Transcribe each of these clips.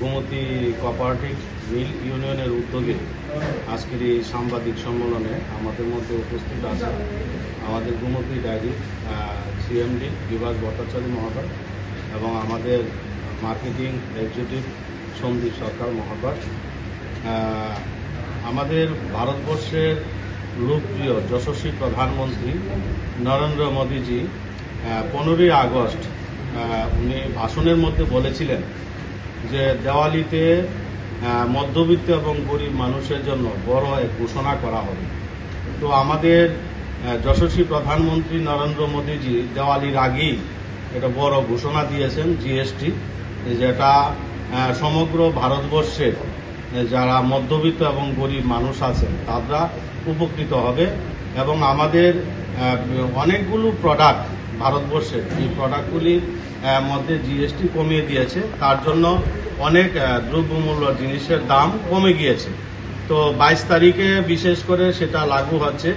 গোমতী মিল ইউনিয়নের উদ্যোগে আজকের এই সাংবাদিক সম্মেলনে আমাদের মধ্যে উপস্থিত আছে আমাদের গোমতী ডায়েরি সিএমডি বিভাস ভট্টাচার্য মহোদয় এবং আমাদের মার্কেটিং এক্সিকিউটিভ সন্দীপ সরকার আহ, আমাদের ভারতবর্ষের লোকপ্রিয় যশস্বী প্রধানমন্ত্রী নরেন্দ্র মোদীজি পনেরোই আগস্ট উনি ভাষণের মধ্যে বলেছিলেন যে দেওয়ালিতে মধ্যবিত্ত এবং গরিব মানুষের জন্য বড় এক ঘোষণা করা হবে। তো আমাদের যশস্বী প্রধানমন্ত্রী নরেন্দ্র মোদীজি দেওয়ালির আগেই এটা বড় ঘোষণা দিয়েছেন, জিএসটি যেটা সমগ্র ভারতবর্ষের যারা মধ্যবিত্ত এবং গরিব মানুষ আছেন, তারা উপকৃত হবে এবং আমাদের অনেকগুলো প্রোডাক্ট ভারতবর্ষের এই প্রোডাক্টগুলির মধ্যে জিএসটি কমিয়ে দিয়েছে। তার জন্য অনেক দ্রব্যমূল্য জিনিসের দাম কমে গিয়েছে। তো বাইশ তারিখে বিশেষ করে সেটা লাগু হচ্ছে।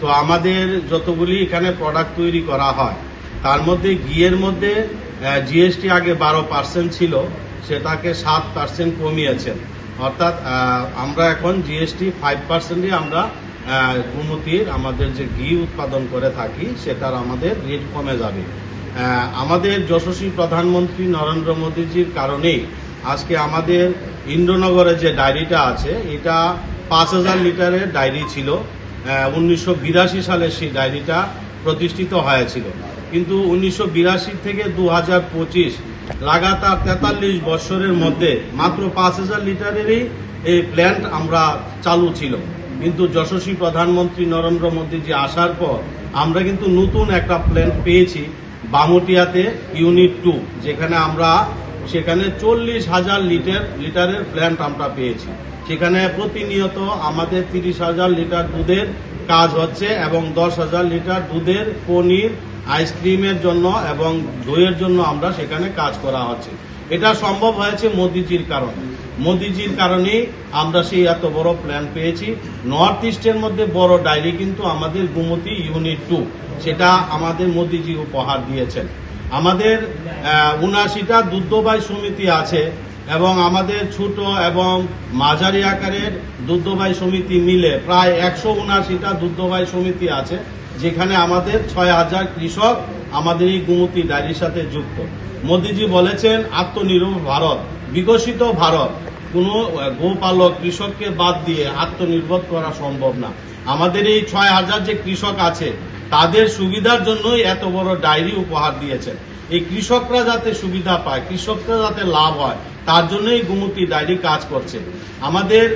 তো আমাদের যতগুলি এখানে প্রোডাক্ট তৈরি করা হয়, তার মধ্যে ঘিয়ের মধ্যে জিএসটি আগে বারো পার্সেন্ট ছিল, সেটাকে সাত পার্সেন্ট কমিয়েছেন অর্থাৎ আমরা এখন জিএসটি ফাইভ পার্সেন্টই আমরা গুমতির আমাদের যে ঘি উৎপাদন করে থাকি, সেটার আমাদের রেট কমে যাবে। আমাদের যশস্বী প্রধানমন্ত্রী নরেন্দ্র মোদীজির কারণেই আজকে আমাদের ইন্দ্রনগরে যে ডায়েরিটা আছে, এটা পাঁচ হাজার লিটারের ডায়েরি ছিল। উনিশশো বিরাশি সালে সেই ডায়েরিটা প্রতিষ্ঠিত হয়েছিল। কিন্তু উনিশশো বিরাশি থেকে দু হাজার পঁচিশ লাগাতার তেতাল্লিশ বছরের মধ্যে মাত্র পাঁচ হাজার লিটারেরই এই প্ল্যান্ট আমরা চালু ছিল। কিন্তু যশস্বী প্রধানমন্ত্রী নরেন্দ্র মোদীজি আসার পর আমরা কিন্তু নতুন একটা প্ল্যান্ট পেয়েছি, বামুটিয়াতে ইউনিট টু যেখানে আমরা সেখানে চল্লিশ হাজার লিটার, লিটারের প্ল্যান্ট আমরা পেয়েছি। সেখানে প্রতিনিয়ত আমাদের তিরিশ হাজার লিটার দুধের কাজ হচ্ছে এবং দশ হাজার লিটার দুধের পনির আইসক্রিমের জন্য এবং দইয়ের জন্য আমরা সেখানে কাজ করা হচ্ছে। এটা সম্ভব হয়েছে মোদিজির কারণে। মোদিজির কারণেই আমরা সেই এত বড় প্ল্যান পেয়েছি। নর্থ ইস্টের মধ্যে বড় ডায়েরি কিন্তু আমাদের গুমতি ইউনিট টু সেটা আমাদের মোদিজি উপহার দিয়েছেন। আমাদের উনাশিটা দুগ্ধবাই সমিতি আছে। এবং আমাদের ছোট এবং মাঝারি আকারের দুগ্ধবাই সমিতি মিলে প্রায় একশো উনাশিটা দুগ্ধবাই সমিতি আছে, যেখানে আমাদের ছয় হাজার কৃষক আমাদের এই গুমতি ডায়েরির সাথে যুক্ত। মোদিজি বলেছেন আত্মনির্ভর ভারত, বিকশিত ভারত, কোনো গোপালক কৃষককে বাদ দিয়ে আত্মনির্ভর করা সম্ভব না। আমাদের এই ছয় হাজার যে কৃষক আছে, তাদের সুবিধার জন্যই এত বড় ডায়েরি উপহার দিয়েছেন। এই কৃষকরা যাতে সুবিধা পায়, কৃষকরা যাতে লাভ হয়, তার জন্যই গুমতি ডায়েরি কাজ করছে। আমাদের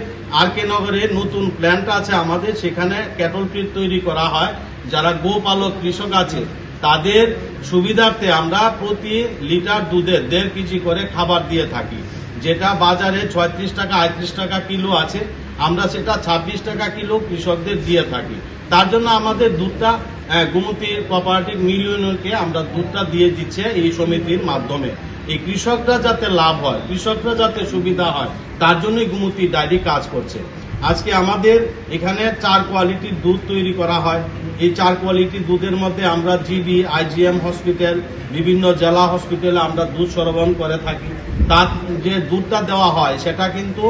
আর কে নগরে নতুন প্ল্যান্ট আছে আমাদের, সেখানে ক্যাটল ফিড তৈরি করা হয়। যারা গোপালক কৃষক আছে, তাদের সুবিধার্থে আমরা প্রতি লিটার দুধের দেড় কেজি করে খাবার দিয়ে থাকি। যেটা বাজারে ছয়ত্রিশ টাকা, আটত্রিশ টাকা কিলো আছে, আমরা সেটা ছাব্বিশ টাকা কিলো কৃষকদের দিয়ে থাকি। তার জন্য আমাদের দুধটা আহ, গুমতি কোঅপারেটিভ মিল ইউনিয়নকে আমরা দুধটা দিয়ে দিচ্ছে এই সমিতির মাধ্যমে। এই কৃষকরা যাতে লাভ হয় কৃষকরা যাতে সুবিধা হয় তার জন্যই গুমতি ডায়েরি কাজ করছে। আজকে আমাদের এখানে চার কোয়ালিটির দুধ তৈরি করা হয়। এই চার কোয়ালিটির দুধের মধ্যে আমরা জিবি আইজিএম হসপিটাল বিভিন্ন জেলা হসপিটালে আমরা দুধ সরবরাহ করে থাকি। তার যে দুধটা দেওয়া হয়, সেটা কিন্তু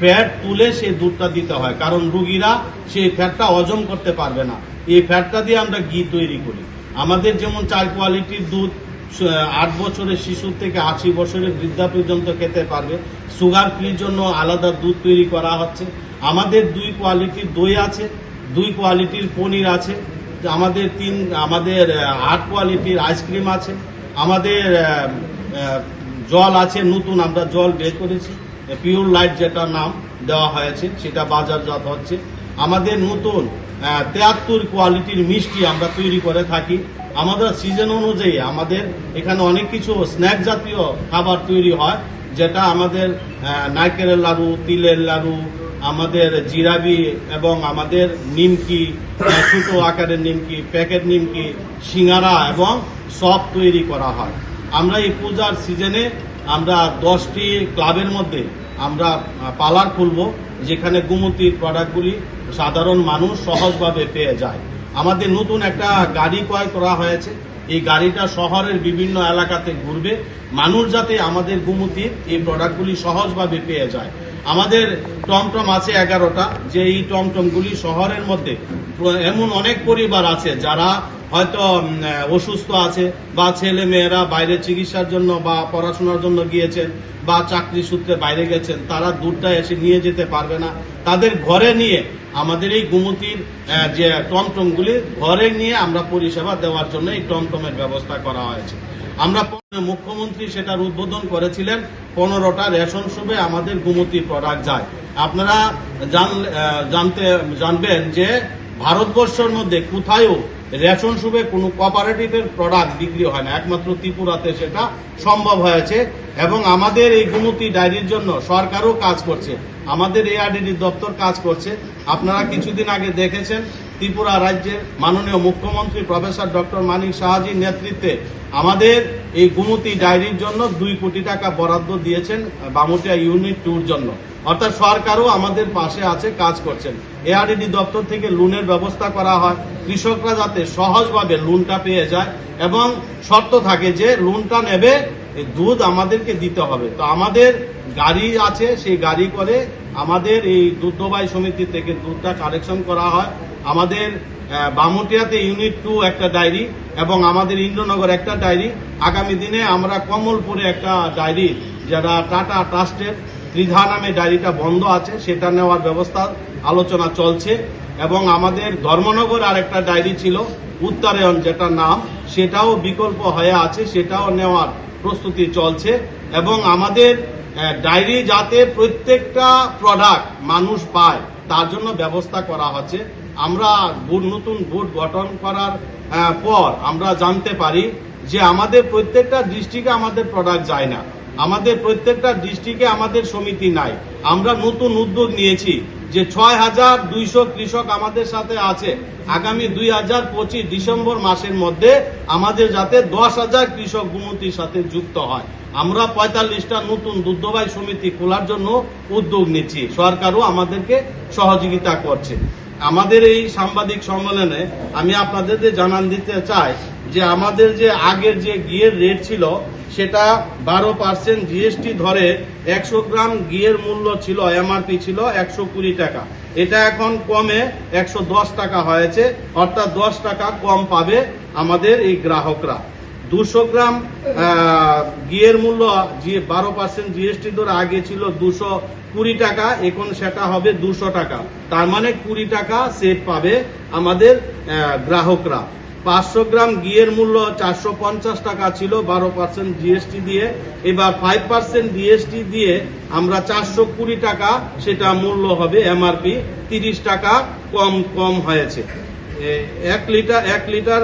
ফ্যাট তুলে সেই দুধটা দিতে হয়। কারণ রুগীরা সেই ফ্যাটটা হজম করতে পারবে না। এই ফ্যাটটা দিয়ে আমরা ঘি তৈরি করি। আমাদের যেমন চার কোয়ালিটির দুধ আট বছরের শিশু থেকে আশি বছরের বৃদ্ধা পর্যন্ত খেতে পারবে। সুগার ফ্রির জন্য আলাদা দুধ তৈরি করা হচ্ছে। আমাদের দুই কোয়ালিটির দই আছে, দুই কোয়ালিটির পনির আছে। আমাদের তিন, আমাদের আট কোয়ালিটির আইসক্রিম আছে। আমাদের জল আছে, নতুন আমরা জল বের করেছি। পিওর লাইট যেটা নাম দেওয়া হয়েছে, সেটা বাজারজাত হচ্ছে। আমাদের নতুন তেয়াত্তর কোয়ালিটির মিষ্টি আমরা তৈরি করে থাকি। আমাদের সিজন অনুযায়ী আমাদের এখানে অনেক কিছু স্ন্যাক জাতীয় খাবার তৈরি হয়, যেটা আমাদের নারকেলের লাড়ু, তিলের লাড়ু, আমাদের জিরাবি এবং আমাদের নিমকি ছোট আকারের নিমকি, প্যাকেট নিমকি, সিঙ্গারা এবং সব তৈরি করা হয়। আমরা এই পূজার সিজনে আমরা দশটি ক্লাবের মধ্যে আমরা আহ, পার্লার খুলব যেখানে গুমতির প্রোডাক্টগুলি সাধারণ মানুষ সহজভাবে পেয়ে যায়। আমাদের নতুন একটা গাড়ি ক্রয় করা হয়েছে। এই গাড়িটা শহরের বিভিন্ন এলাকাতে ঘুরবে। মানুষ যাতে আমাদের গুমতির এই প্রোডাক্টগুলি সহজভাবে পেয়ে যায়। আমাদের টমটম আছে এগারোটা। যে এই টমটমগুলি শহরের মধ্যে এমন অনেক পরিবার আছে যারা হয়তো অসুস্থ আছে বা ছেলে মেয়েরা বাইরে চিকিৎসার জন্য বা পড়াশোনার জন্য গিয়েছেন বা চাকরি সূত্রে বাইরে গেছেন, তারা দূরটা এসে নিয়ে যেতে পারবে না। তাদের ঘরে নিয়ে, আমাদের এই গুমতির যে টমটমগুলি, ঘরে নিয়ে আমরা পরিষেবা দেওয়ার জন্য এই টমটমের ব্যবস্থা করা হয়েছে। আমরা মুখ্যমন্ত্রী সেটার উদ্বোধন করেছিলেন, পনেরোটা রেশন শুবে আমাদের গুমতি প্রোডাক্ট যায়। আপনারা জান- জানতে, জানবেন যে ভারতবর্ষের মধ্যে কোথায়ও রেশন সুপে কোনো কোঅপারেটিভের প্রোডাক্ট বিক্রি হয় না। একমাত্র ত্রিপুরাতে সেটা সম্ভব হয়েছে এবং আমাদের এই গুমতি ডায়েরির জন্য সরকারও কাজ করছে। আমাদের এআরডিডি দপ্তর কাজ করছে। আপনারা কিছুদিন আগে দেখেছেন ত্রিপুরা রাজ্যের মাননীয় মুখ্যমন্ত্রী প্রফেসর ডক্টর মানিক সাহাজির নেতৃত্বে আমাদের এই গুমতি ডায়েরির জন্য দুই কোটি টাকা বরাদ্দ দিয়েছেন বামুটিয়া ইউনিট টুর জন্য। অর্থাৎ সরকারও আমাদের পাশে আছে, কাজ করছেন। এআরডিডি দপ্তর থেকে লোনের ব্যবস্থা করা হয়। কৃষকরা যাতে সহজভাবে লোনটা পেয়ে যায় এবং শর্ত থাকে যে লোনটা নেবে দুধ আমাদেরকে দিতে হবে। তো আমাদের গাড়ি আছে, সেই গাড়ি করে আমাদের এই দুগ্ধবাহী সমিতি থেকে দুধটা কালেকশন করা হয়। আমাদের বামুটিয়াতে ইউনিট টু একটা ডায়েরি এবং আমাদের ইন্দ্রনগর একটা ডায়েরি আগামী দিনে আমরা কমলপুরে একটা ডায়েরি যারা টাটা ট্রাস্টের ত্রিধা নামে ডায়েরিটা বন্ধ আছে, সেটা নেওয়ার ব্যবস্থা আলোচনা চলছে। এবং আমাদের ধর্মনগর আর একটা ডায়েরি ছিল, উত্তরায়ণ যেটা নাম, সেটাও বিকল্প হয়ে আছে, সেটাও নেওয়ার প্রস্তুতি চলছে। এবং আমাদের ডায়েরি যাতে প্রত্যেকটা প্রোডাক্ট মানুষ পায়, তার জন্য ব্যবস্থা করা হচ্ছে। আমরা নতুন বুট গঠন করার পর আমরা জানতে পারি যে আমাদের প্রত্যেকটা ডিস্ট্রিক্টে আমাদের প্রোডাক্ট যায় না। আমাদের প্রত্যেকটা ডিস্ট্রিক্টে আমাদের সমিতি নাই। আমরা নতুন উদ্যোগ নিয়েছি যে ছয় হাজার দুইশো কৃষক আমাদের সাথে আছে। আগামী দুই হাজার পঁচিশ ডিসেম্বর মাসের মধ্যে আমাদের যাতে দশ হাজার কৃষক গুমতির সাথে যুক্ত হয়। আমরা পঁয়তাল্লিশটা নতুন দুগ্ধবাহী সমিতি খোলার জন্য উদ্যোগ নিচ্ছি। সরকারও আমাদেরকে সহযোগিতা করছে। আমাদের এই সাংবাদিক সম্মেলনে আমি আপনাদের জানান দিতে চাই যে আমাদের যে আগের যে ঘিয়ের রেট ছিল সেটা বারো পার্সেন্ট জিএসটি ধরে একশো গ্রাম ঘিয়ের মূল্য ছিল এমআরপি ছিল একশো কুড়ি টাকা। এটা এখন কমে একশো দশ টাকা হয়েছে, অর্থাৎ দশ টাকা কম পাবে আমাদের এই গ্রাহকরা। দুশো গ্রাম ঘিয়ের মূল্য যে বারো পার্সেন্ট জিএসটি ধরে আগে ছিল দুশো কুড়ি টাকা, এখন সেটা হবে দুশো টাকা। তার মানে কুড়ি টাকা সেভ পাবে আমাদের গ্রাহকরা। পাঁচশো গ্রাম ঘিয়ের মূল্য চারশো পঞ্চাশ টাকা ছিল, বারো পার্সেন্ট জিএসটি দিয়ে। এবার ফাইভ পার্সেন্ট জিএসটি দিয়ে আমরা চারশো কুড়ি টাকা সেটা মূল্য হবে এমআরপি তিরিশ টাকা কম কম হয়েছে। এক লিটার এক লিটার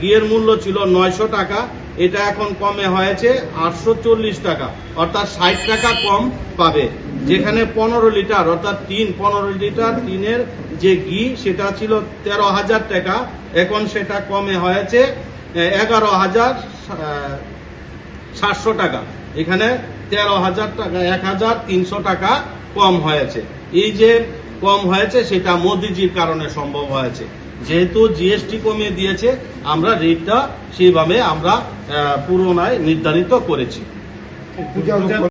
ঘিয়ের মূল্য ছিল নয়শো টাকা, এটা এখন কমে হয়েছে আটশো চল্লিশ টাকা, অর্থাৎ ষাট টাকা কম পাবে। যেখানে পনেরো লিটার, অর্থাৎ তিন পনেরো লিটার, টিনের যে ঘি, সেটা ছিল তেরো হাজার টাকা। এখন সেটা কমে হয়েছে এগারো হাজার সাতশো টাকা। এখানে তেরো হাজার টাকা, এক হাজার তিনশো টাকা কম হয়েছে। এই যে কম হয়েছে, সেটা মোদিজির কারণে সম্ভব হয়েছে। যেহেতু জিএসটি কমিয়ে দিয়েছে, আমরা রেটটা সেইভাবে আমরা পুরোনায় নির্ধারিত করেছি।